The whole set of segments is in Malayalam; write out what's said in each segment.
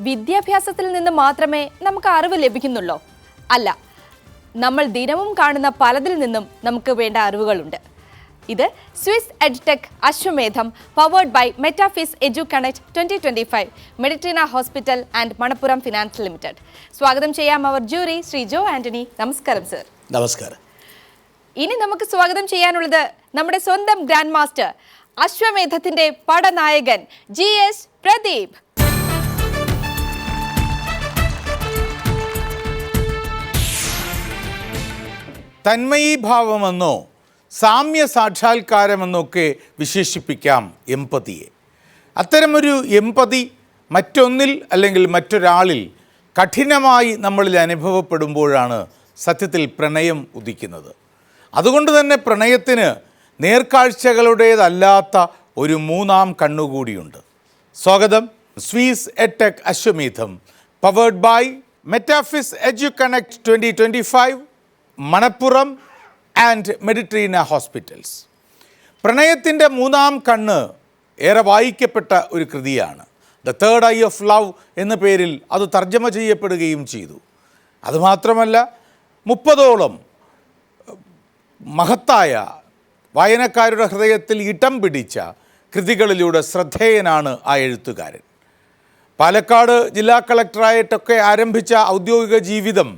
വിദ്യാഭ്യാസത്തിൽ നിന്ന് മാത്രമേ നമുക്ക് അറിവ് ലഭിക്കുന്നുള്ളൂ. അല്ല നമ്മൾ ദിനവും കാണുന്ന പലതിൽ നിന്നും നമുക്ക് വേണ്ട അറിവുകളുണ്ട്. ഇത് Swiss edtech Ashwamedham powered by Metafiz edu connect twenty twenty five Meditrina hospital and Manappuram finance limited സ്വാഗതം ചെയ്യാം അവർ ജൂറി ശ്രീ ജോ ആന്റണി. നമസ്കാരം സർ. നമസ്കാരം. ഇനി നമുക്ക് സ്വാഗതം ചെയ്യാനുള്ളത് നമ്മുടെ സ്വന്തം ഗ്രാൻഡ് മാസ്റ്റർ അശ്വമേധത്തിന്റെ പടനായകൻ ജി എസ് പ്രദീപ്. തന്മയീഭാവമെന്നോ സാമ്യ സാക്ഷാത്കാരമെന്നൊക്കെ വിശേഷിപ്പിക്കാം എമ്പതിയെ. അത്തരമൊരു എമ്പതി മറ്റൊന്നിൽ അല്ലെങ്കിൽ മറ്റൊരാളിൽ കഠിനമായി നമ്മളിൽ അനുഭവപ്പെടുമ്പോഴാണ് സത്യത്തിൽ പ്രണയം ഉദിക്കുന്നത്. അതുകൊണ്ട് തന്നെ പ്രണയത്തിന് നേർക്കാഴ്ചകളുടേതല്ലാത്ത ഒരു മൂന്നാം കണ്ണുകൂടിയുണ്ട്. സ്വാഗതം. Suez എടെക് Ashwamedham powered by Metafiz edu connect twenty twenty five Manappuram and Meditrina hospitals പ്രണയത്തിന്റെ മൂന്നാം കണ്ണ് ഏറെ വായിക്കപ്പെട്ട ഒരു കൃതിയാണ്. The third eye of love എന്ന പേരിൽ അത് തർജമ ചെയ്യപ്പെടുകയും ചെയ്തു. അതുമാത്രമല്ല മുപ്പതോളം മഹത്തായ വായനക്കാരുടെ ഹൃദയത്തിൽ ഇടം പിടിച്ച കൃതികളിലൂടെ ശ്രദ്ധേയനാണ് ആ എഴുത്തുകാരൻ. പാലക്കാട് ജില്ലാ കളക്ടറായിട്ടൊക്കെ ആരംഭിച്ച ഔദ്യോഗിക ജീവിതം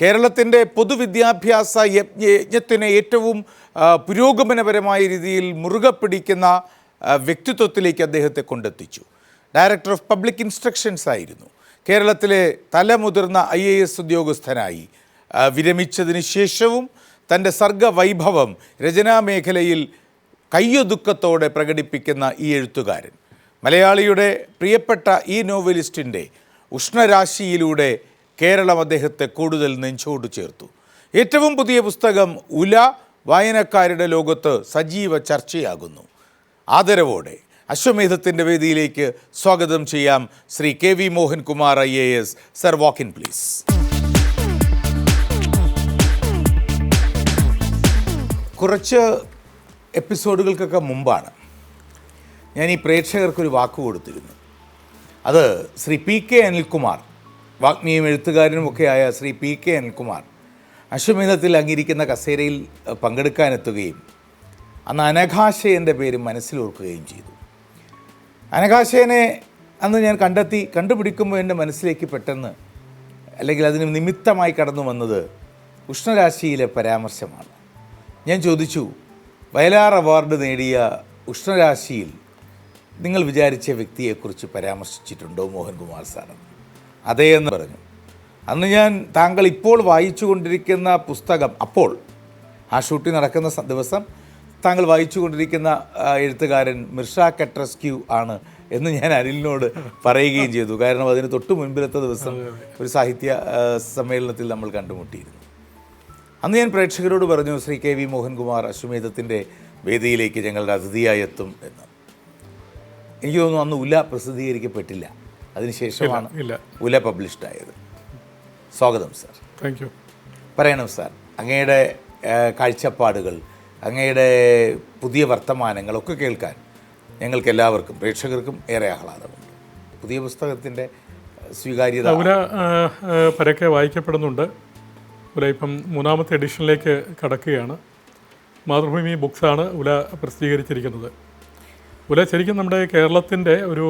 കേരളത്തിന്റെ പൊതുവിദ്യാഭ്യാസ യജ്ഞ യജ്ഞത്തിനെ ഏറ്റവും പുരോഗമനപരമായ രീതിയിൽ മുറുകെ പിടിക്കുന്ന വ്യക്തിത്വത്തിലേക്ക് അദ്ദേഹത്തെ കൊണ്ടെത്തിച്ചു. ഡയറക്ടർ ഓഫ് പബ്ലിക് ഇൻസ്ട്രക്ഷൻസ് ആയിരുന്നു. കേരളത്തിലെ തലമുതിർന്ന ഐ എ എസ് ഉദ്യോഗസ്ഥനായി വിരമിച്ചതിന് ശേഷവും തന്റെ സർഗവൈഭവം രചനാ മേഖലയിൽ കയ്യൊതുക്കത്തോടെ പ്രകടിപ്പിക്കുന്ന ഈ എഴുത്തുകാരൻ. മലയാളിയുടെ പ്രിയപ്പെട്ട ഈ നോവലിസ്റ്റിന്റെ ഉഷ്ണരാശിയിലൂടെ കേരളം അദ്ദേഹത്തെ കൂടുതൽ നെഞ്ചോട് ചേർത്തു. ഏറ്റവും പുതിയ പുസ്തകം ഉല വായനക്കാരുടെ ലോകത്ത് സജീവ ചർച്ചയാകുന്നു. ആദരവോടെ അശ്വമേധത്തിന്റെ വേദിയിലേക്ക് സ്വാഗതം ചെയ്യാം Shri K V Mohankumar I A S. Sir walk in please കുറച്ച് എപ്പിസോഡുകൾക്കൊക്കെ മുമ്പാണ് ഞാൻ ഈ പ്രേക്ഷകർക്കൊരു വാക്ക് കൊടുത്തിരുന്നു അത് ശ്രീ പി കെ അനിൽകുമാർ വാഗ്മിയും എഴുത്തുകാരനും ഒക്കെയായ ശ്രീ പി കെ അനിൽകുമാർ അശ്വമേധത്തിൽ അങ്ങിരിക്കുന്ന കസേരയിൽ പങ്കെടുക്കാനെത്തുകയും അന്ന് അനഘാശയന്റെ പേര് മനസ്സിലോർക്കുകയും ചെയ്തു. അനഘാശയനെ അന്ന് ഞാൻ കണ്ടെത്തി കണ്ടുപിടിക്കുമ്പോൾ എന്റെ മനസ്സിലേക്ക് പെട്ടെന്ന് അല്ലെങ്കിൽ അതിന് നിമിത്തമായി കടന്നു വന്നത് ഉഷ്ണരാശിയിലെ പരാമർശമാണ്. ഞാൻ ചോദിച്ചു വയലാർ അവാർഡ് നേടിയ ഉഷ്ണരാശിയിൽ നിങ്ങൾ വിചാരിച്ച വ്യക്തിയെക്കുറിച്ച് പരാമർശിച്ചിട്ടുണ്ടോ മോഹൻകുമാർ സാറെന്ന്? അതേ എന്ന് പറഞ്ഞു. അന്ന് ഞാൻ താങ്കൾ ഇപ്പോൾ വായിച്ചു കൊണ്ടിരിക്കുന്ന പുസ്തകം അപ്പോൾ ആ ഷൂട്ടിംഗ് നടക്കുന്ന ദിവസം താങ്കൾ വായിച്ചു കൊണ്ടിരിക്കുന്ന എഴുത്തുകാരൻ മിർഷ കെട്രസ്ക്യൂ ആണ് എന്ന് ഞാൻ അനിലിനോട് പറയുകയും ചെയ്തു. കാരണം അതിന് തൊട്ട് മുൻപിലത്തെ ദിവസം ഒരു സാഹിത്യ സമ്മേളനത്തിൽ നമ്മൾ കണ്ടുമുട്ടിയിരുന്നു. അന്ന് ഞാൻ പ്രേക്ഷകരോട് പറഞ്ഞു ശ്രീ കെ വി മോഹൻകുമാർ അശ്വമേധത്തിന്റെ വേദിയിലേക്ക് ഞങ്ങളുടെ അതിഥിയായി എത്തും എന്ന്. എനിക്ക് തോന്നുന്നു അന്ന് ഉല പ്രസിദ്ധീകരിക്കപ്പെട്ടില്ല. അതിനുശേഷമാണ്. ഉല പബ്ലിഷ്ഡ് ആയത്. സ്വാഗതം സാർ താങ്ക് യു പറയണം സാർ അങ്ങയുടെ കാഴ്ചപ്പാടുകൾ അങ്ങയുടെ പുതിയ വർത്തമാനങ്ങളൊക്കെ കേൾക്കാൻ ഞങ്ങൾക്ക് എല്ലാവർക്കും പ്രേക്ഷകർക്കും ഏറെ ആഹ്ലാദമുണ്ട്. പുതിയ പുസ്തകത്തിന്റെ സ്വീകാര്യത ഉല പരക്കെ വായിക്കപ്പെടുന്നുണ്ട്. ഉല ഇപ്പം മൂന്നാമത്തെ എഡിഷനിലേക്ക് കടക്കുകയാണ്. മാതൃഭൂമി ബുക്സാണ് ഉല പ്രസിദ്ധീകരിച്ചിരിക്കുന്നത്. ഉല ശരിക്കും നമ്മുടെ കേരളത്തിന്റെ ഒരു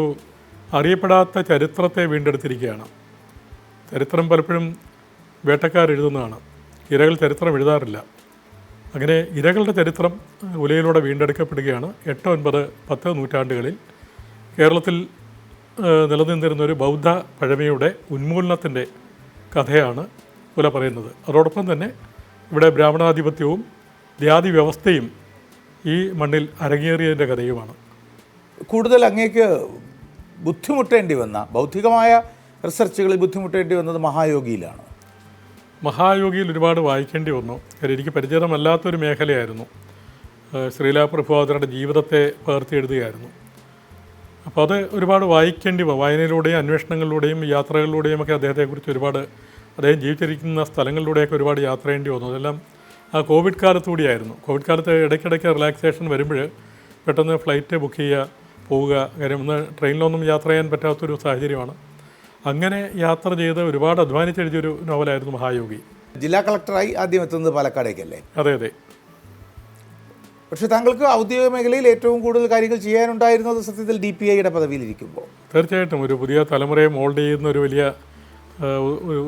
അറിയപ്പെടാത്ത ചരിത്രത്തെ വീണ്ടെടുത്തിരിക്കുകയാണ്. ചരിത്രം പലപ്പോഴും വേട്ടക്കാരെഴുതുന്നതാണ് ഇരകൾ ചരിത്രം എഴുതാറില്ല. അങ്ങനെ ഇരകളുടെ ചരിത്രം ഉലയിലൂടെ വീണ്ടെടുക്കപ്പെടുകയാണ്. എട്ട് ഒൻപത് പത്ത് നൂറ്റാണ്ടുകളിൽ കേരളത്തിൽ നിലനിന്നിരുന്നൊരു ബൗദ്ധ പഴമയുടെ ഉന്മൂലനത്തിന്റെ കഥയാണ് ഉല പറയുന്നത്. അതോടൊപ്പം തന്നെ ഇവിടെ ബ്രാഹ്മണാധിപത്യവും ജാതി വ്യവസ്ഥയും ഈ മണ്ണിൽ അരങ്ങേറിയതിന്റെ കഥയുമാണ്. കൂടുതൽ അങ്ങേക്ക് ബുദ്ധിമുട്ടേണ്ടി വന്ന ബൗദ്ധികമായ റിസർച്ചുകളിൽ ബുദ്ധിമുട്ടേണ്ടി വന്നത് മഹായോഗിയിലാണ്. മഹായോഗിയിൽ ഒരുപാട് വായിക്കേണ്ടി വന്നു. എനിക്ക് പരിചിതമല്ലാത്തൊരു മേഖലയായിരുന്നു. ശ്രീലാ പ്രഭുവാദരുടെ ജീവിതത്തെ പകർത്തി എഴുതുകയായിരുന്നു അപ്പോൾ അത് ഒരുപാട് വായിക്കേണ്ടി വന്നു. വായനയിലൂടെയും അന്വേഷണങ്ങളിലൂടെയും യാത്രകളിലൂടെയും ഒക്കെ അദ്ദേഹത്തെക്കുറിച്ച് ഒരുപാട് അദ്ദേഹം ജീവിച്ചിരിക്കുന്ന സ്ഥലങ്ങളിലൂടെയൊക്കെ ഒരുപാട് യാത്ര ചെയ്യേണ്ടി വന്നു. അതെല്ലാം ആ കോവിഡ് കാലത്തുകൂടിയായിരുന്നു. കോവിഡ് കാലത്ത് ഇടയ്ക്കിടയ്ക്ക് റിലാക്സേഷൻ വരുമ്പോൾ പെട്ടെന്ന് ഫ്ലൈറ്റ് ബുക്ക് ചെയ്യുക പോവുക. കാര്യം ഒന്ന് ട്രെയിനിലൊന്നും യാത്ര ചെയ്യാൻ പറ്റാത്തൊരു സാഹചര്യമാണ്. അങ്ങനെ യാത്ര ചെയ്ത് ഒരുപാട് അധ്വാനിച്ചെഴുതിയൊരു നോവലായിരുന്നു മഹായോഗി. ജില്ലാ കളക്ടറായി ആദ്യം എത്തുന്നത് പാലക്കാടേക്കല്ലേ? അതെ അതെ. പക്ഷെ താങ്കൾക്ക് ഔദ്യോഗിക മേഖലയിൽ ഏറ്റവും കൂടുതൽ കാര്യങ്ങൾ ചെയ്യാനുണ്ടായിരുന്നത് സത്യത്തിൽ ഡി പി ഐയുടെ പദവിയിലിരിക്കുമ്പോൾ. തീർച്ചയായിട്ടും ഒരു പുതിയ തലമുറയെ മോൾഡ് ചെയ്യുന്ന ഒരു വലിയ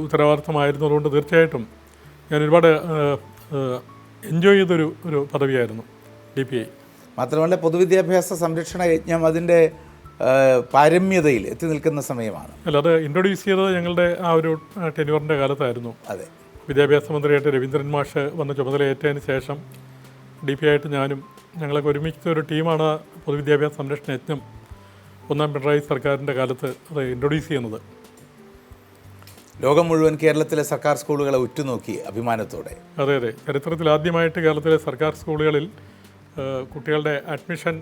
ഉത്തരവാദിത്തമായിരുന്നതുകൊണ്ട് തീർച്ചയായിട്ടും ഞാൻ ഒരുപാട് എൻജോയ് ചെയ്തൊരു ഒരു പദവിയായിരുന്നു ഡി പി ഐ. മാത്രമല്ല പൊതുവിദ്യാഭ്യാസ സംരക്ഷണ യജ്ഞം അതിന്റെ പാരമ്യതയിൽ എത്തി നിൽക്കുന്ന സമയമാണ്. അല്ല അത് ഇൻട്രൊഡ്യൂസ് ചെയ്തത് ഞങ്ങളുടെ ആ ഒരു ടെന്യൂറിന്റെ കാലത്തായിരുന്നു. അതെ. വിദ്യാഭ്യാസ മന്ത്രിയായിട്ട് രവീന്ദ്രൻ മാഷ് വന്ന ചുമതലയേറ്റതിന് ശേഷം ഡി പി ആയിട്ട് ഞാനും ഞങ്ങളൊക്കെ ഒരുമിച്ച് ഒരു ടീമാണ് പൊതുവിദ്യാഭ്യാസ സംരക്ഷണ യജ്ഞം ഒന്നാം പിണറായി സർക്കാരിന്റെ കാലത്ത് അത് ഇൻട്രൊഡ്യൂസ് ചെയ്യുന്നത്. ലോകം മുഴുവൻ കേരളത്തിലെ സർക്കാർ സ്കൂളുകളെ ഉറ്റുനോക്കി അഭിമാനത്തോടെ. അതെ അതെ. ചരിത്രത്തിൽ ആദ്യമായിട്ട് കേരളത്തിലെ സർക്കാർ സ്കൂളുകളിൽ കുട്ടികളുടെ അഡ്മിഷൻ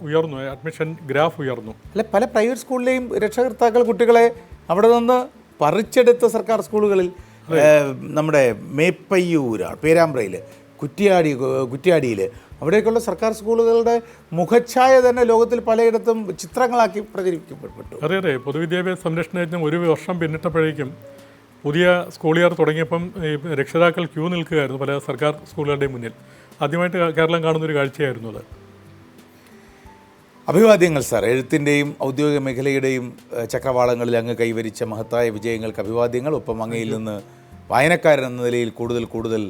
ഉയർന്നു അഡ്മിഷൻ ഗ്രാഫ് ഉയർന്നു. അല്ല പല പ്രൈവറ്റ് സ്കൂളിലെയും രക്ഷകർത്താക്കൾ കുട്ടികളെ അവിടെ നിന്ന് പറിച്ചെടുത്ത സർക്കാർ സ്കൂളുകളിൽ നമ്മുടെ മേപ്പയ്യൂരാണ് പേരാമ്പ്രയിൽ കുറ്റിയാടി കുറ്റിയാടിയിൽ അവിടേക്കുള്ള സർക്കാർ സ്കൂളുകളുടെ മുഖച്ഛായ തന്നെ ലോകത്തിൽ പലയിടത്തും ചിത്രങ്ങളാക്കി പ്രചരിപ്പിക്കപ്പെട്ടു അതെ അതെ. പൊതുവിദ്യാഭ്യാസ സംരക്ഷണ യജ്ഞം ഒരു വർഷം പിന്നിട്ടപ്പോഴേക്കും പുതിയ സ്കൂൾ ഇയർ തുടങ്ങിയപ്പം ഈ രക്ഷിതാക്കൾ ക്യൂ നിൽക്കുകയായിരുന്നു പല സർക്കാർ സ്കൂളുകളുടെയും മുന്നിൽ. ആദ്യമായിട്ട് കേരളം കാണുന്ന ഒരു കാഴ്ചയായിരുന്നു അത്. അഭിവാദ്യങ്ങൾ സാർ. എഴുത്തിന്റെയും ഔദ്യോഗിക മേഖലയുടെയും ചക്രവാളങ്ങളിൽ അങ്ങ് കൈവരിച്ച മഹത്തായ വിജയങ്ങൾക്ക് അഭിവാദ്യങ്ങൾ. ഒപ്പം അങ്ങയിൽ നിന്ന് വായനക്കാരൻ എന്ന നിലയിൽ കൂടുതൽ കൂടുതൽ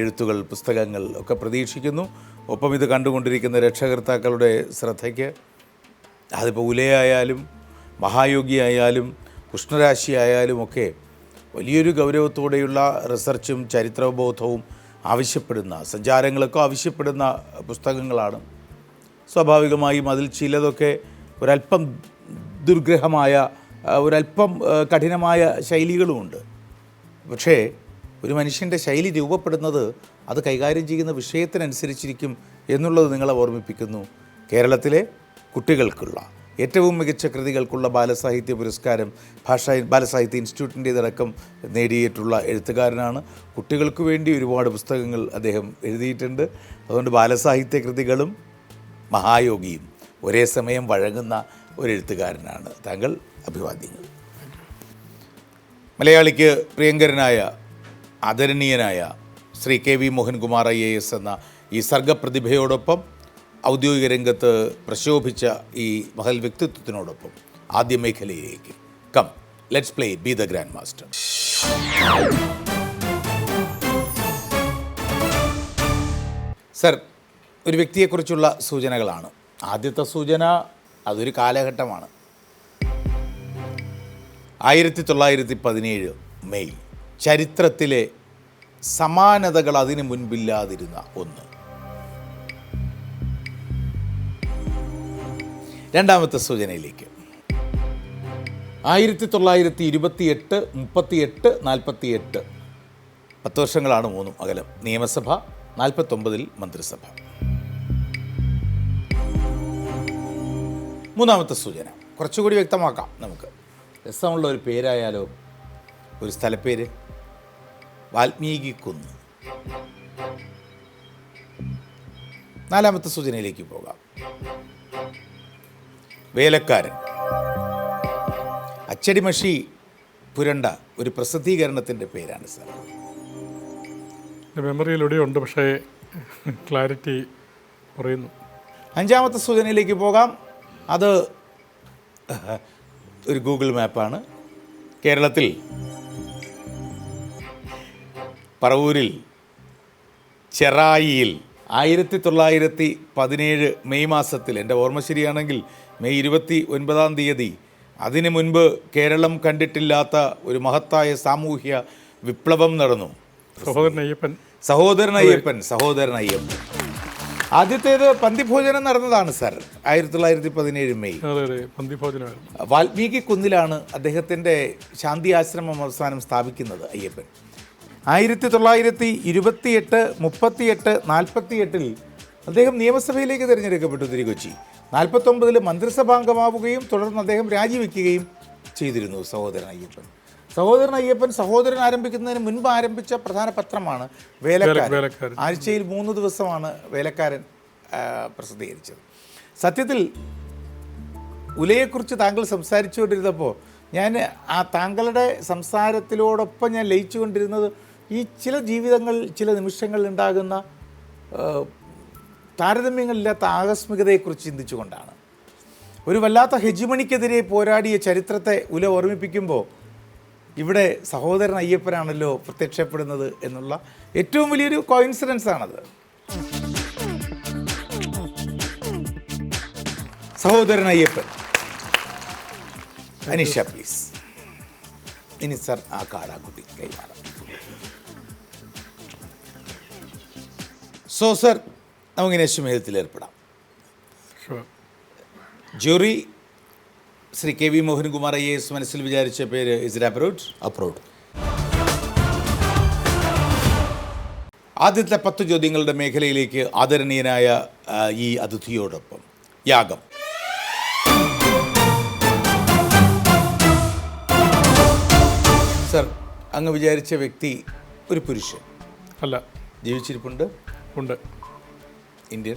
എഴുത്തുകൾ പുസ്തകങ്ങൾ ഒക്കെ പ്രതീക്ഷിക്കുന്നു. ഒപ്പം ഇത് കണ്ടുകൊണ്ടിരിക്കുന്ന രക്ഷകർത്താക്കളുടെ ശ്രദ്ധയ്ക്ക് അതിപ്പോൾ ഉലയായാലും മഹായോഗിയായാലും കൃഷ്ണരാശി ആയാലും ഒക്കെ വലിയൊരു ഗൗരവത്തോടെയുള്ള റിസർച്ചും ചരിത്രബോധവും ആവശ്യപ്പെടുന്ന സഞ്ചാരങ്ങളൊക്കെ ആവശ്യപ്പെടുന്ന പുസ്തകങ്ങളാണ്. സ്വാഭാവികമായും അതിൽ ചിലതൊക്കെ ഒരല്പം ദുർഗ്രഹമായ ഒരല്പം കഠിനമായ ശൈലികളുമുണ്ട്. പക്ഷേ ഒരു മനുഷ്യന്റെ ശൈലി രൂപപ്പെടുന്നത് അത് കൈകാര്യം ചെയ്യുന്ന വിഷയത്തിനനുസരിച്ചിരിക്കും എന്നുള്ളത് നിങ്ങളെ ഓർമ്മിപ്പിക്കുന്നു. കേരളത്തിലെ കുട്ടികൾക്കുള്ള ഏറ്റവും മികച്ച കൃതികൾക്കുള്ള ബാലസാഹിത്യ പുരസ്കാരം ഭാഷാ ബാലസാഹിത്യ ഇൻസ്റ്റിറ്റ്യൂട്ടിന്റേതടക്കം നേടിയിട്ടുള്ള എഴുത്തുകാരനാണ്. കുട്ടികൾക്ക് വേണ്ടി ഒരുപാട് പുസ്തകങ്ങൾ അദ്ദേഹം എഴുതിയിട്ടുണ്ട്. അതുകൊണ്ട് ബാലസാഹിത്യ കൃതികളും മഹായോഗിയും ഒരേ സമയം വഴങ്ങുന്ന ഒരു എഴുത്തുകാരനാണ് താങ്കൾ അഭിവാദ്യങ്ങൾ. മലയാളിക്ക് പ്രിയങ്കരനായ ആദരണീയനായ Shri K V Mohankumar I A S എന്ന ഈ സർഗപ്രതിഭയോടൊപ്പം ഔദ്യോഗിക രംഗത്ത് പ്രശോഭിച്ച ഈ മഹൽ വ്യക്തിത്വത്തിനോടൊപ്പം ആദ്യ മേഖലയിലേക്ക്. Come let's play be the grand master sir ഒരു വ്യക്തിയെക്കുറിച്ചുള്ള സൂചനകളാണ്. ആദ്യത്തെ സൂചന അതൊരു കാലഘട്ടമാണ്. ആയിരത്തി തൊള്ളായിരത്തി പതിനേഴ് മെയ്. ചരിത്രത്തിലെ സമാനതകൾ അതിനു മുൻപില്ലാതിരുന്ന ഒന്ന്. രണ്ടാമത്തെ സൂചനയിലേക്ക്. ആയിരത്തി തൊള്ളായിരത്തി ഇരുപത്തി എട്ട് മുപ്പത്തി എട്ട് നാൽപ്പത്തി എട്ട് പത്ത് വർഷങ്ങളാണ് മൂന്നും അകലം. നിയമസഭ നാൽപ്പത്തൊമ്പതിൽ മന്ത്രിസഭ. മൂന്നാമത്തെ സൂചന. കുറച്ചുകൂടി വ്യക്തമാക്കാം നമുക്ക്. രസമുള്ള ഒരു പേരായാലോ? ഒരു സ്ഥലപ്പേര്? വാൽമീകി കുന്ന്. നാലാമത്തെ സൂചനയിലേക്ക് പോകാം. വേലക്കാരൻ. അച്ചടിമഷി പുരണ്ട ഒരു പ്രസിദ്ധീകരണത്തിന്റെ പേരാണ് സർ. മെമ്മറിയിലൂടെ ഉണ്ട് പക്ഷേ ക്ലാരിറ്റി കുറയുന്നു. അഞ്ചാമത്തെ സൂചനയിലേക്ക് പോകാം. അത് ഒരു ഗൂഗിൾ മാപ്പാണ്. കേരളത്തിൽ പറവൂരിൽ ചെറായിയിൽ ആയിരത്തി തൊള്ളായിരത്തി പതിനേഴ് മെയ് മാസത്തിൽ എന്റെ ഓർമ്മ ശരിയാണെങ്കിൽ മെയ് ഇരുപത്തി ഒൻപതാം തീയതി അതിനു മുൻപ് കേരളം കണ്ടിട്ടില്ലാത്ത ഒരു മഹത്തായ സാമൂഹ്യ വിപ്ലവം നടന്നു. സഹോദരൻ അയ്യപ്പൻ. സഹോദരൻ അയ്യപ്പൻ സഹോദരൻ അയ്യപ്പൻ. ആദ്യത്തേത് പന്തിഭോജനം നടന്നതാണ് സർ. ആയിരത്തി തൊള്ളായിരത്തി പതിനേഴ് മെയ് വാൽമീകി കുന്നിലാണ് അദ്ദേഹത്തിന്റെ ശാന്തി ആശ്രമം അവസാനം സ്ഥാപിക്കുന്നത് അയ്യപ്പൻ. ആയിരത്തി തൊള്ളായിരത്തി ഇരുപത്തിയെട്ട് മുപ്പത്തിയെട്ട് നാൽപ്പത്തിയെട്ടിൽ അദ്ദേഹം നിയമസഭയിലേക്ക് തിരഞ്ഞെടുക്കപ്പെട്ടു തിരികൊച്ചി നാൽപ്പത്തൊമ്പതിൽ മന്ത്രിസഭാംഗമാവുകയും തുടർന്ന് അദ്ദേഹം രാജിവെക്കുകയും ചെയ്തിരുന്നു സഹോദരൻ അയ്യപ്പൻ. സഹോദരൻ അയ്യപ്പൻ സഹോദരൻ ആരംഭിക്കുന്നതിന് മുൻപ് ആരംഭിച്ച പ്രധാന പത്രമാണ് വേലക്കാരൻ. ആഴ്ചയിൽ മൂന്ന് ദിവസമാണ് വേലക്കാരൻ പ്രസിദ്ധീകരിച്ചത്. സത്യത്തിൽ ഉലയെക്കുറിച്ച് താങ്കൾ സംസാരിച്ചുകൊണ്ടിരുന്നപ്പോൾ ഞാൻ ആ താങ്കളുടെ സംസാരത്തിലോടൊപ്പം ഞാൻ ലയിച്ചുകൊണ്ടിരുന്നത് ഈ ചില ജീവിതങ്ങൾ ചില നിമിഷങ്ങളിൽ ഉണ്ടാകുന്ന താരതമ്യങ്ങളില്ലാത്ത ആകസ്മികതയെക്കുറിച്ച് ചിന്തിച്ചുകൊണ്ടാണ്. ഒരു വല്ലാത്ത ഹെജിമണിക്കെതിരെ പോരാടിയ ചരിത്രത്തെ ഉല ഓർമ്മിപ്പിക്കുമ്പോൾ ഇവിടെ സഹോദരൻ അയ്യപ്പനാണല്ലോ പ്രത്യക്ഷപ്പെടുന്നത് എന്നുള്ള ഏറ്റവും വലിയൊരു കോയിൻസിഡൻസ് ആണത്. സഹോദരൻ അയ്യപ്പൻ. അനീഷ പ്ലീസ് ഇനി സർ ആ കാലാകുട്ടി കൈമാറാം. സോ സർ നമുക്കിനി അശ്വമേധത്തിൽ ഏർപ്പെടാം. Jury Shri K V Mohankumar I S മനസ്സിൽ വിചാരിച്ച പേര് ഇസ് അപ്രൂഡ് അപ്രൂഡ് ആദ്യത്തെ പത്ത് ചോദ്യങ്ങളുടെ മേഖലയിലേക്ക് ആദരണീയനായ ഈ അതിഥിയോടൊപ്പം യാഗം. സർ അങ്ങ് വിചാരിച്ച വ്യക്തി ഒരു പുരുഷൻ. അല്ല. ജീവിച്ചിരിപ്പുണ്ട്. ഉണ്ട്. Indian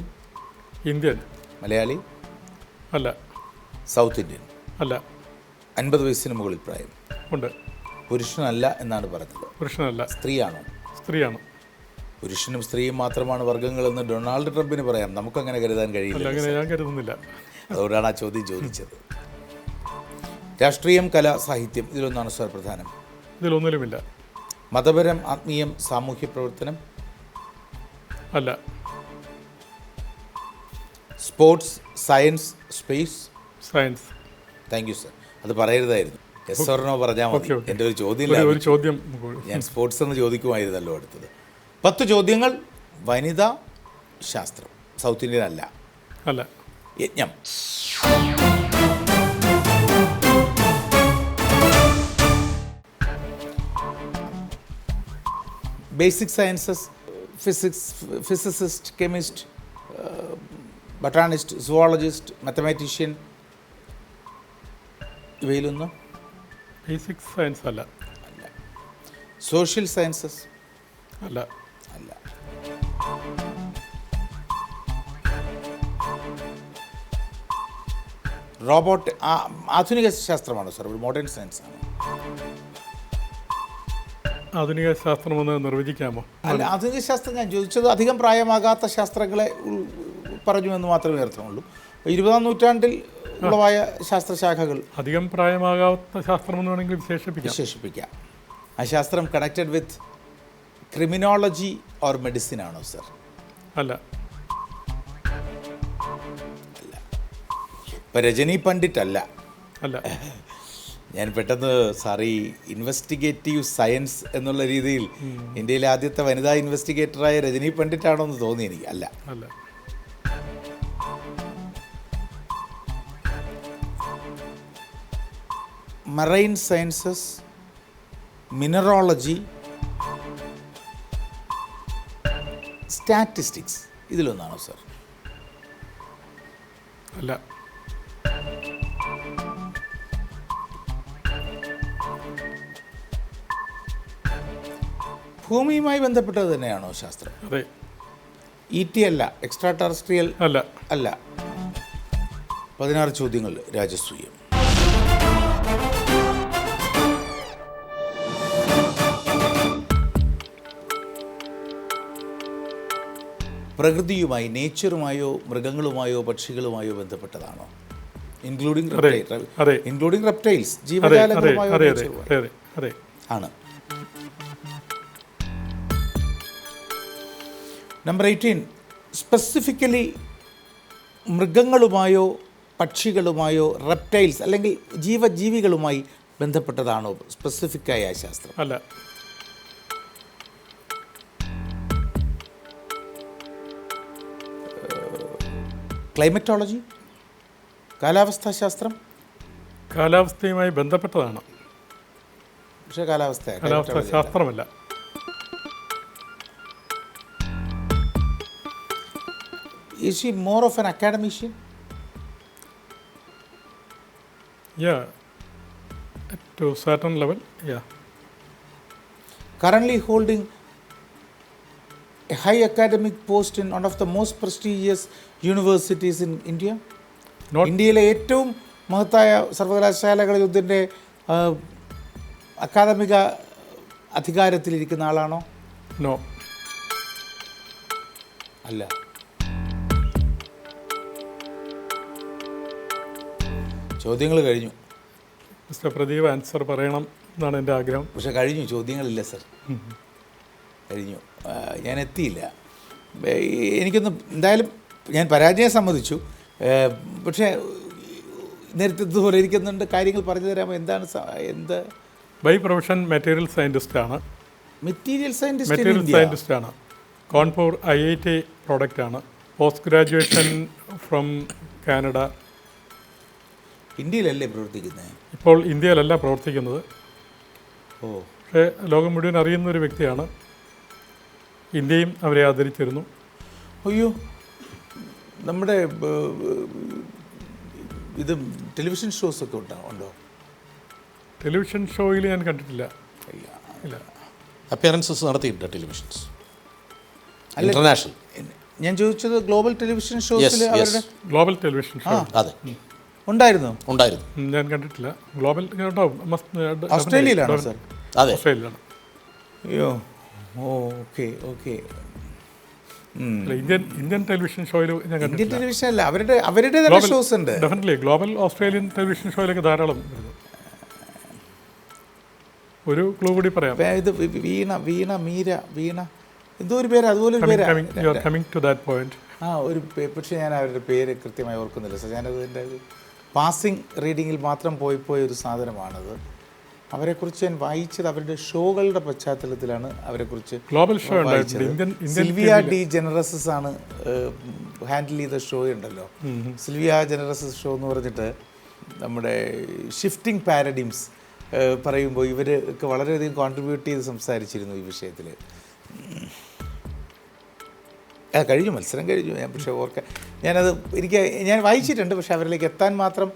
Indian Malayali? അല്ല. സൗത്ത് ഇന്ത്യൻ അല്ല. അൻപത് വയസ്സിന് മുകളിൽ പ്രായം? ഉണ്ട്. പുരുഷനല്ല എന്നാണ് പറഞ്ഞത്. പുരുഷനല്ല. സ്ത്രീയാണോ? സ്ത്രീയാണ്. പുരുഷനും സ്ത്രീയും മാത്രമാണ് വർഗങ്ങളെന്ന് ഡൊണാൾഡ് ട്രംപിന് പറയാം. നമുക്ക് അങ്ങനെ കരുതാൻ കഴിയില്ല. അങ്ങനെ ഞാൻ കരുതുന്നില്ല. അതുകൊണ്ടാണ് ആ ചോദ്യം ചോദിച്ചത്. രാഷ്ട്രീയം കല സാഹിത്യം ഇതിലൊന്നാണ് സാർ പ്രധാനം. ഇതിലൊന്നിലുമില്ല. മതപരം ആത്മീയം സാമൂഹ്യ പ്രവർത്തനം അല്ല. Sports science space science thank you sir അത് പറയരുതായിരുന്നു. എസ് ഓർണോ പറഞ്ഞാൽ മതി. എന്റെ ഒരു ചോദ്യം ഒരു- ചോദ്യം ഞാൻ സ്പോർട്സ് എന്ന് ചോദിക്കുമായിരുന്നല്ലോ അടുത്തത്. പത്ത് ചോദ്യങ്ങൾ വനിതാ ശാസ്ത്രം. സൗത്ത് ഇന്ത്യൻ അല്ല. അല്ല. യജ്ഞം. Basic sciences physics physicist chemist botanist zoologist mathematician ഇവയിലൊന്നും basic science അല്ല. സോഷ്യൽ സയൻസസ് അല്ല. അല്ല. റോബോട്ട് ആധുനിക ശാസ്ത്രമാണോ സാർ ഒരു മോഡേൺ സയൻസ് ആണ്? ആധുനിക ശാസ്ത്രമൊന്ന് നിർവചിക്കാമോ? അല്ല ആധുനിക ശാസ്ത്രം ഞാൻ ചോദിച്ചത് അധികം പ്രായമാകാത്ത ശാസ്ത്രങ്ങളെ പറഞ്ഞു എന്ന് മാത്രമേ അർത്ഥമുള്ളൂ. ഇരുപതാം നൂറ്റാണ്ടിൽ ഉളവായ ശാസ്ത്രശാഖകൾ അധികം പ്രായമാകാത്ത ശാസ്ത്രം എന്ന് വേണമെങ്കിൽ വിശേഷിപ്പിക്കാം. വിശേഷിപ്പിക്കാം. ആ ശാസ്ത്രം connected with criminology or medicine ആണോ സർ അല്ല. ഇപ്പം രജനി പണ്ഡിറ്റ് അല്ല. അല്ല. ഞാൻ പെട്ടെന്ന് സാറി ഇൻവെസ്റ്റിഗേറ്റീവ് സയൻസ് എന്നുള്ള രീതിയിൽ ഇന്ത്യയിലെ ആദ്യത്തെ വനിതാ ഇൻവെസ്റ്റിഗേറ്ററായ രജനി പണ്ഡിറ്റ് ആണോ എന്ന് തോന്നി എനിക്ക്. അല്ല. അല്ല. മറൈൻ സയൻസസ് മിനറോളജി സ്റ്റാറ്റിസ്റ്റിക്സ് ഇതിലൊന്നാണോ സർ? അല്ല. ഭൂമിയുമായി ബന്ധപ്പെട്ടത് തന്നെയാണോ ശാസ്ത്രം? അതെ. ഇ ടി അല്ല എക്സ്ട്രാ ടെറസ്ട്രിയൽ അല്ല. അല്ല. പതിനാറ് ചോദ്യങ്ങൾ രാജസൂയം പ്രകൃതിയുമായി നേച്ചറുമായോ മൃഗങ്ങളുമായോ പക്ഷികളുമായോ ബന്ധപ്പെട്ടതാണോ? ഇൻക്ലൂഡിംഗ്. ഇൻക്ലൂഡിംഗ് റെപ്റ്റൈൽസ് ജീവജാലങ്ങളുമായോ ആണ്. നമ്പർ എയ്റ്റീൻ സ്പെസിഫിക്കലി മൃഗങ്ങളുമായോ പക്ഷികളുമായോ റെപ്റ്റൈൽസ് അല്ലെങ്കിൽ ജീവജീവികളുമായി ബന്ധപ്പെട്ടതാണോ സ്പെസിഫിക്കായ ആയ ശാസ്ത്രം? അല്ല. ക്ലൈമറ്റോളജി കാലാവസ്ഥാ ശാസ്ത്രം? കാലാവസ്ഥയുമായി ബന്ധപ്പെട്ടതാണ്. പക്ഷേ കാലാവസ്ഥ കാലാവസ്ഥ ശാസ്ത്രമല്ല. Is he more of an academician yeah to certain level yeah currently holding a high academic post in one of the most prestigious universities in India. Not- ഇന്ത്യയിലെ ഏറ്റവും മഹത്തായ സർവകലാശാലകളിൽ ഇതിന്റെ അക്കാദമിക അധികാരത്തിലിരിക്കുന്ന ആളാണോ? നോ അല്ല. ചോദ്യങ്ങൾ കഴിഞ്ഞു. മിസ്റ്റർ പ്രദീപ് ആൻസർ പറയണം എന്നാണ് എന്റെ ആഗ്രഹം. പക്ഷേ കഴിഞ്ഞു ചോദ്യങ്ങളില്ല സർ. കഴിഞ്ഞു. ഞാൻ എത്തിയില്ല. എനിക്കൊന്ന് എന്തായാലും ഞാൻ പരാജയം സമ്മതിച്ചു. പക്ഷേ നേരത്തെ ഇതുപോലെ ഇരിക്കുന്നുണ്ട്. കാര്യങ്ങൾ പറഞ്ഞു തരാമോ? എന്താണ് എന്ത്? ബൈ പ്രൊഫഷൻ മെറ്റീരിയൽ സയന്റിസ്റ്റ് ആണ്. മെറ്റീരിയൽ സയന്റിസ്റ്റ് മെറ്റീരിയൽ സയന്റിസ്റ്റ് ആണ്. Kanpur I I T product ആണ്. പോസ്റ്റ് ഗ്രാജുവേഷൻ ഫ്രം കാനഡ ഇന്ത്യയിലല്ലേ പ്രവർത്തിക്കുന്നത് ഇപ്പോൾ ഇന്ത്യയിലല്ല പ്രവർത്തിക്കുന്നത്. ഓ. പക്ഷേ ലോകം മുഴുവൻ അറിയുന്ന ഒരു വ്യക്തിയാണ്. ഇന്ത്യയും അവരെ ആദരിച്ചിരുന്നു. അയ്യോ. നമ്മുടെ ഇത് ടെലിവിഷൻ ഷോസ് ഒക്കെ ഉണ്ടോ? ഉണ്ടോ? ടെലിവിഷൻ ഷോയിൽ ഞാൻ കണ്ടിട്ടില്ല. ഇല്ല. ഇല്ല. അപ്പിയറൻസസ് നടത്തിയിട്ടുണ്ട് ടെലിവിഷൻസ്. അല്ല, ഇന്റർനാഷണൽ ഞാൻ ചോദിച്ചത് ഗ്ലോബൽ ടെലിവിഷൻ ഷോസിൽ അവരുടെ ഗ്ലോബൽ ടെലിവിഷൻ ഷോ അതെ. ഉണ്ടായിരുന്നു? ഉണ്ടായിരുന്നു. ഞാൻ കണ്ടിട്ടില്ല. ഗ്ലോബൽ ഓസ്ട്രേലിയയിലാണോ സർ? അതെ. ഓസ്ട്രേലിയയിലാണ്. അയ്യോ. Okay okay. Indian Indian television ഷോയിൽ ഞാൻ ഇന്ത്യൻ ടെലിവിഷൻ അല്ല അവരുടെ അവരുടെ തന്നെ ഷോസ് ഉണ്ട്. ഡെഫിനറ്റ്ലി ഗ്ലോബൽ ഓസ്ട്രേലിയൻ ടെലിവിഷൻ ഷോയിലൊക്കെ ധാരാളം വരുന്നു. ഒരു ക്ലൂ കൂടി പറയാം. ഇത് വീണ വീണ മീര വീണ. എന്തോ ഒരു പേര് അതുപോലെ ഒരു പേര്. Coming you are coming to that point ആ ഒരു പക്ഷേ ഞാൻ അവരുടെ പേര് കൃത്യമായി ഓർക്കുന്നില്ല സർ. ഞാനത് എന്റെ പാസിംഗ് റീഡിങ്ങിൽ മാത്രം പോയി പോയ ഒരു സാധനമാണത്. അവരെക്കുറിച്ച് ഞാൻ വായിച്ചത് അവരുടെ ഷോകളുടെ പശ്ചാത്തലത്തിലാണ് അവരെക്കുറിച്ച് ഗ്ലോബൽ ഷോ സിൽവിയ ഡി ജനറസസ് ആണ് ഹാൻഡിൽ ചെയ്ത ഷോ ഉണ്ടല്ലോ. സിൽവിയ ജനറസസ് ഷോ എന്ന് പറഞ്ഞിട്ട് നമ്മുടെ ഷിഫ്റ്റിംഗ് പാരഡിംസ് പറയുമ്പോൾ ഇവർ ഒക്കെ വളരെയധികം കോൺട്രിബ്യൂട്ട് ചെയ്ത് സംസാരിച്ചിരുന്നു ഈ വിഷയത്തിൽ കഴിഞ്ഞു മത്സരം കഴിഞ്ഞു. ഞാൻ പക്ഷേ ഓർക്കാൻ ഞാനത് എനിക്ക് ഞാൻ വായിച്ചിട്ടുണ്ട് പക്ഷേ അവരിലേക്ക് എത്താൻ മാത്രം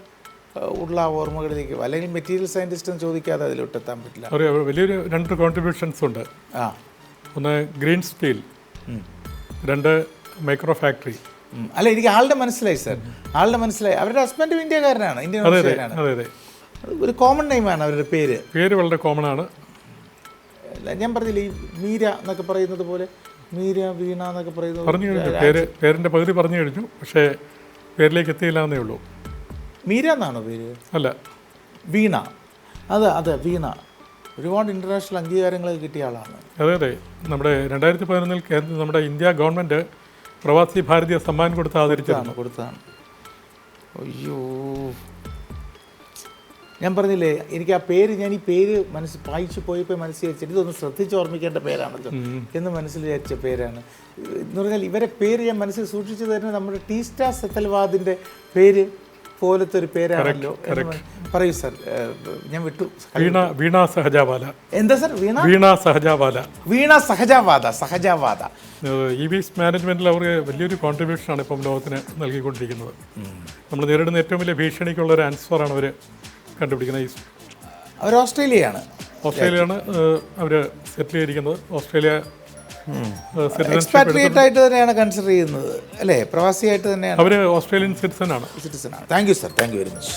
ഉള്ള ആ ഓർമ്മകളിലേക്ക് അല്ലെങ്കിൽ മെറ്റീരിയൽ സയന്റിസ്റ്റ് എന്ന് ചോദിക്കാതെ അതിലോട്ട് എത്താൻ പറ്റില്ല. അറിയാം വലിയൊരു രണ്ട് കോൺട്രിബ്യൂഷൻസ് ഉണ്ട്. ആ. ഒന്ന് ഗ്രീൻ സ്റ്റീൽ രണ്ട് മൈക്രോ ഫാക്ടറി അല്ല എനിക്ക് ആളുടെ മനസ്സിലായി സാർ ആളുടെ മനസ്സിലായി. അവരുടെ ഹസ്ബൻഡും ഇന്ത്യക്കാരനാണ് ഇന്ത്യൻ അതെ അതെ ഒരു കോമൺ നെയിമാണ് അവരുടെ പേര്. പേര് വളരെ കോമൺ ആണ്. ഞാൻ പറഞ്ഞില്ല ഈ മീര എന്നൊക്കെ പറയുന്നത് പോലെ മീര വീണ എന്നൊക്കെ പറയുന്നത് പറഞ്ഞു കഴിഞ്ഞു. പേര് പേരിന്റെ പകുതി പറഞ്ഞു കഴിഞ്ഞു. പക്ഷേ പേരിലേക്ക് എത്തിയില്ല എന്നേ ഉള്ളൂ. മീര എന്നാണോ പേര്? അല്ല. വീണ. അതെ അതെ വീണ. ഒരുപാട് ഇന്റർനാഷണൽ അംഗീകാരങ്ങൾ കിട്ടിയ ആളാണ്. അതെ അതെ. നമ്മുടെ രണ്ടായിരത്തി പതിനൊന്നിൽ കേന്ദ്ര നമ്മുടെ ഇന്ത്യ ഗവൺമെന്റ് പ്രവാസി ഭാരതീയ സമ്മാനം കൊടുത്ത് ആദരിച്ചിരുന്നു. കൊടുത്തതാണ് അയ്യോ. ഞാൻ പറഞ്ഞില്ലേ എനിക്ക് ആ പേര് ഞാൻ ഈ പേര് മനസ്സ് വായിച്ചു പോയപ്പോൾ മനസ്സിൽ വെച്ചിട്ട് ഇതൊന്ന് ശ്രദ്ധിച്ച് ഓർമ്മിക്കേണ്ട പേരാണല്ലോ. എന്ന് മനസ്സിൽ വിചാരിച്ച പേരാണ്. എന്ന് പറഞ്ഞാൽ ഇവരെ പേര് ഞാൻ മനസ്സിൽ സൂക്ഷിച്ചു തന്നെ നമ്മുടെ ടീസ്റ്റ സെത്തൽവാദിന്റെ പേര് പോലത്തെ ഒരു പേരാണല്ലോ പറയൂ സർ. ഞാൻ വിട്ടു. വീണ വീണ സഹജാവാല. എന്താ sir Veena? Veena Sahajwala. Veena Sahajwala Sahajwala. E waste മാനേജ്മെന്റിൽ അവർ വലിയൊരു കോൺട്രിബ്യൂഷനാണ് ഇപ്പം ലോകത്തിന് നൽകിക്കൊണ്ടിരിക്കുന്നത്. നമ്മൾ നേരിടുന്ന ഏറ്റവും വലിയ ഭീഷണിക്കുള്ള ഒരു ആൻസറാണ് അവർ കണ്ടുപിടിക്കുന്നത് ഈ അവർ ഓസ്ട്രേലിയയാണ്. ഓസ്ട്രേലിയയാണ് അവർ സെറ്റിൽ ചെയ്തിരിക്കുന്നത്. ഓസ്ട്രേലിയ സിറ്റിസൺഷിപ്പ് എക്സ്പാട്രിയേറ്റ് ആയിട്ട് തന്നെയാണ് കൺസിഡർ ചെയ്യുന്നത്. അല്ലേ? പ്രവാസിയായിട്ട് തന്നെയാണ്. അവർ ഓസ്ട്രേലിയൻ സിറ്റിസൺ ആണ്. സിറ്റിസൺ ആണ്. Thank you sir thank you very much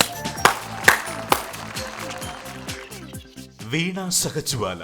Veena Sahajwalla.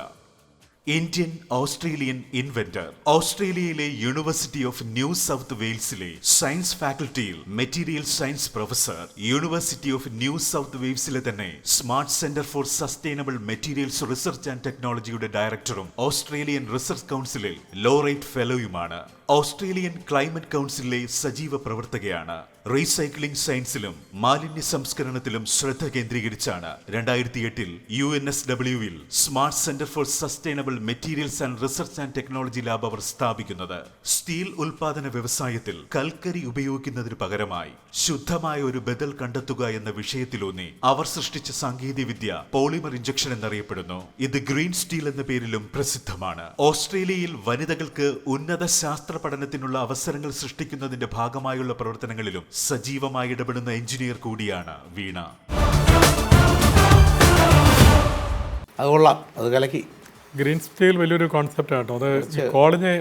Indian Australian inventor ഓസ്ട്രേലിയയിലെ യൂണിവേഴ്സിറ്റി ഓഫ് ന്യൂ സൗത്ത് വെയിൽസിലെ science ഫാക്കൽറ്റിയിൽ material science professor university of new south വെയിൽസിലെ തന്നെ smart centre for sustainable materials research and ടെക്നോളജിയുടെ ഡയറക്ടറും ഓസ്ട്രേലിയൻ റിസർച്ച് കൗൺസിലിൽ ലോറേറ്റ് ഫെലോയുമാണ് ഓസ്ട്രേലിയൻ ക്ലൈമറ്റ് കൗൺസിലിലെ സജീവ പ്രവർത്തകയാണ്. റീസൈക്ലിംഗ് സയൻസിലും മാലിന്യ സംസ്കരണത്തിലും ശ്രദ്ധ കേന്ദ്രീകരിച്ചാണ് രണ്ടായിരത്തി എട്ടിൽ U N S ഡബ്ല്യുവിൽ smart centre for sustainable materials and research and technology lab അവർ സ്ഥാപിക്കുന്നത്. സ്റ്റീൽ ഉൽപാദന വ്യവസായത്തിൽ കൽക്കരി ഉപയോഗിക്കുന്നതിന് പകരമായി ശുദ്ധമായ ഒരു ബദൽ കണ്ടെത്തുക എന്ന വിഷയത്തിലൂന്നി അവർ സൃഷ്ടിച്ച സാങ്കേതികവിദ്യ പോളിമർ ഇഞ്ചക്ഷൻ എന്നറിയപ്പെടുന്നു. ഇത് ഗ്രീൻ സ്റ്റീൽ എന്ന പേരിലും പ്രസിദ്ധമാണ്. ഓസ്ട്രേലിയയിൽ വനിതകൾക്ക് ഉന്നത ശാസ്ത്ര പഠനത്തിനുള്ള അവസരങ്ങൾ സൃഷ്ടിക്കുന്നതിന്റെ ഭാഗമായുള്ള പ്രവർത്തനങ്ങളിലും സജീവമായി ഇടപെടുന്ന എഞ്ചിനീയർ കൂടിയാണ് വീണ. അത് കൊള്ളാം. അത് കലക്കി. ഗ്രീൻ സ്റ്റീൽ വലിയൊരു കോൺസെപ്റ്റ് ആട്ടോ അത് ഈ കോളിനെ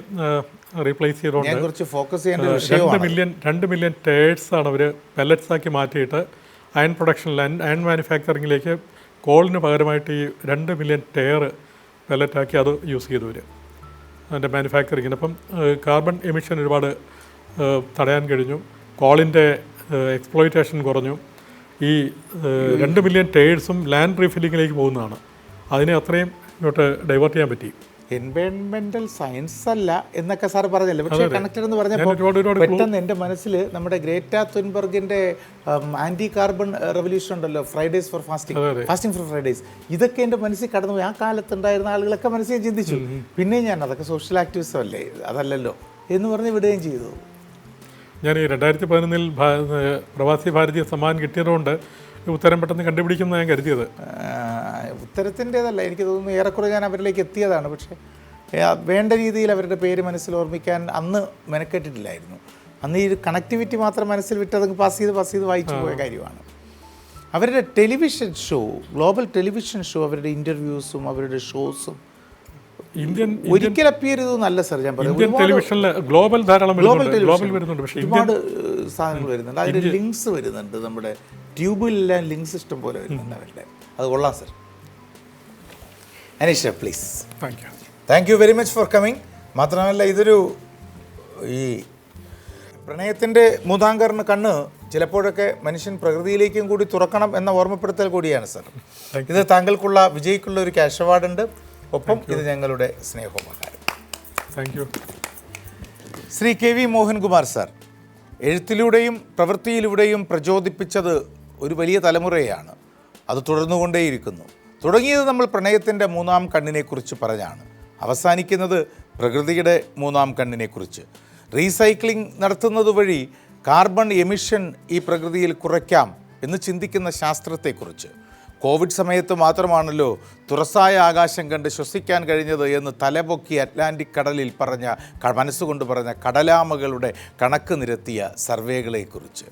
റീപ്ലേസ് ഞാൻ ചെയ്തുകൊണ്ട് കുറച്ച് ഫോക്കസ് രണ്ട് മില്യൺ രണ്ട് മില്യൺ ടേഴ്സ് ആണ് അവർ പെല്ലറ്റ്സ് ആക്കി മാറ്റിയിട്ട് അയൺ പ്രൊഡക്ഷനിൽ അയൺ അയൺ മാനുഫാക്ചറിങ്ങിലേക്ക് കോളിന് പകരമായിട്ട് ഈ രണ്ട് മില്യൺ ടയർ പെല്ലറ്റാക്കി അത് യൂസ് ചെയ്തു വരും അതിന്റെ മാനുഫാക്ചറിങ്ങിന് അപ്പം കാർബൺ എമിഷൻ ഒരുപാട് തടയാൻ കഴിഞ്ഞു. കോളിന്റെ എക്സ്പ്ലോയിറ്റേഷൻ കുറഞ്ഞു. ഈ രണ്ട് മില്യൺ ടേഴ്സും ലാൻഡ് റീഫില്ലിങ്ങിലേക്ക് പോകുന്നതാണ്. അതിനെ അത്രയും ഇങ്ങോട്ട് ഡൈവേർട്ട് ചെയ്യാൻ പറ്റി. എൻവയോൺമെന്റൽ സയൻസ് അല്ല എന്നൊക്കെ സാർ പറഞ്ഞല്ലോ? പക്ഷേ കണക്റ്റഡ് എന്ന് പറഞ്ഞപ്പോൾ പെട്ടെന്ന് എന്റെ മനസ്സിൽ നമ്മുടെ ഗ്രേറ്റ തുൻബർഗിന്റെ ആന്റി കാർബൺ റെവല്യൂഷൻ ഉണ്ടല്ലോ Fridays for fasting fasting for Fridays ഇതൊക്കെ എന്റെ മനസ്സിൽ കടന്നു ആ കാലത്ത് ഉണ്ടായിരുന്ന ആളുകളൊക്കെ മനസ്സിൽ ചിന്തിച്ചു. പിന്നെ ഞാൻ അതൊക്കെ സോഷ്യൽ ആക്ടിവിസം അല്ലേ? അതല്ലല്ലോ. എന്ന് പറഞ്ഞ് വിടുകയും ചെയ്തു. ഞാൻ ഈ രണ്ടായിരത്തി പതിനൊന്നിൽ പ്രവാസി ഭാരതീയ സമ്മാൻ കിട്ടിയതുകൊണ്ട് ഉത്തരം പെട്ടെന്ന് കണ്ടുപിടിക്കുമെന്ന് ഞാൻ കരുതിയത്. ഉത്തരത്തിന്റെതല്ല. എനിക്ക് തോന്നുന്നു ഏറെക്കുറെ ഞാൻ അവരിലേക്ക് എത്തിയതാണ്. പക്ഷേ വേണ്ട രീതിയിൽ അവരുടെ പേര് മനസ്സിൽ ഓർമ്മിക്കാൻ അന്ന് മെനക്കെട്ടിട്ടില്ലായിരുന്നു. അന്ന് ഈ ഒരു കണക്ടിവിറ്റി മാത്രം മനസ്സിൽ വിട്ടത് പാസ് ചെയ്ത് പാസ് ചെയ്ത് വായിച്ചു പോയ കാര്യമാണ്. അവരുടെ television show global television show അവരുടെ ഇന്റർവ്യൂസും അവരുടെ ഷോസും ഇന്ത്യൻ ഒരിക്കൽ അപ്പിയർ ചെയ്തൊന്നല്ല സർ ഞാൻ ഇന്ത്യൻ ടെലിവിഷനിൽ ഗ്ലോബൽ ധാരാളം ഗ്ലോബൽ വരുന്നുണ്ട്. ഗ്ലോബൽ വരുന്നുണ്ട്. പക്ഷേ ഒരുപാട് സാധനങ്ങൾ വരുന്നുണ്ട്. അതിന്റെ ലിങ്ക്സ് വരുന്നുണ്ട്. നമ്മുടെ ട്യൂബിലെല്ലാം ലിങ്ക്സ് ഇഷ്ടം പോലെ വരുന്നുണ്ട് അവരുടെ. അത് കൊള്ളാം sir. Aneesha please thank you thank you very much for coming മാത്രമല്ല ഇതൊരു ഈ പ്രണയത്തിന്റെ മൂതാങ്കറിന് കണ്ണ് ചിലപ്പോഴൊക്കെ മനുഷ്യൻ പ്രകൃതിയിലേക്കും കൂടി തുറക്കണം എന്ന ഓർമ്മപ്പെടുത്തൽ കൂടിയാണ് സർ ഇത് താങ്കൾക്കുള്ള വിജയിക്കുള്ള ഒരു ക്യാഷ് അവാർഡുണ്ട് ഒപ്പം ഇത് ഞങ്ങളുടെ സ്നേഹോപകാരം thank you Shri K V Mohankumar sir എഴുത്തിലൂടെയും പ്രവൃത്തിയിലൂടെയും പ്രചോദിപ്പിച്ചത് ഒരു വലിയ തലമുറയാണ്. അത് തുടർന്നുകൊണ്ടേയിരിക്കുന്നു. തുടങ്ങിയത് നമ്മൾ പ്രണയത്തിന്റെ മൂന്നാം കണ്ണിനെക്കുറിച്ച് പറഞ്ഞാണ്. അവസാനിക്കുന്നത് പ്രകൃതിയുടെ മൂന്നാം കണ്ണിനെക്കുറിച്ച്. റീസൈക്ലിംഗ് നടത്തുന്നത് വഴി കാർബൺ എമിഷൻ ഈ പ്രകൃതിയിൽ കുറയ്ക്കാം എന്ന് ചിന്തിക്കുന്ന ശാസ്ത്രത്തെക്കുറിച്ച്. കോവിഡ് സമയത്ത് മാത്രമാണല്ലോ തുറസായ ആകാശം കണ്ട് ശ്വസിക്കാൻ കഴിഞ്ഞത് എന്ന് തലപൊക്കി അറ്റ്ലാന്റിക് കടലിൽ പറഞ്ഞ മനസ്സുകൊണ്ട് പറഞ്ഞ കടലാമകളുടെ കണക്ക് നിരത്തിയ സർവേകളെക്കുറിച്ച്.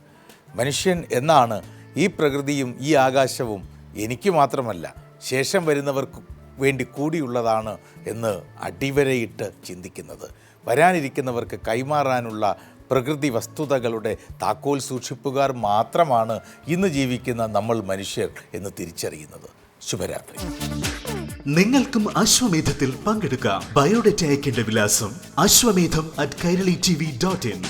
മനുഷ്യൻ എന്നാണ് ഈ പ്രകൃതിയും ഈ ആകാശവും എനിക്ക് മാത്രമല്ല ശേഷം വരുന്നവർക്ക് വേണ്ടി കൂടിയുള്ളതാണ് എന്ന് അടിവരയിട്ട് ചിന്തിക്കുന്നത്. വരാനിരിക്കുന്നവർക്ക് കൈമാറാനുള്ള പ്രകൃതി വസ്തുതകളുടെ താക്കോൽ സൂക്ഷിപ്പുകാർ മാത്രമാണ് ഇന്ന് ജീവിക്കുന്ന നമ്മൾ മനുഷ്യർ എന്ന് തിരിച്ചറിയുന്നത്. ശുഭരാത്രി. നിങ്ങൾക്കും അശ്വമേധത്തിൽ പങ്കെടുക്കാം. ബയോഡേറ്റ അയക്കേണ്ട വിലാസം Ashwamedham at Kairali T V dot in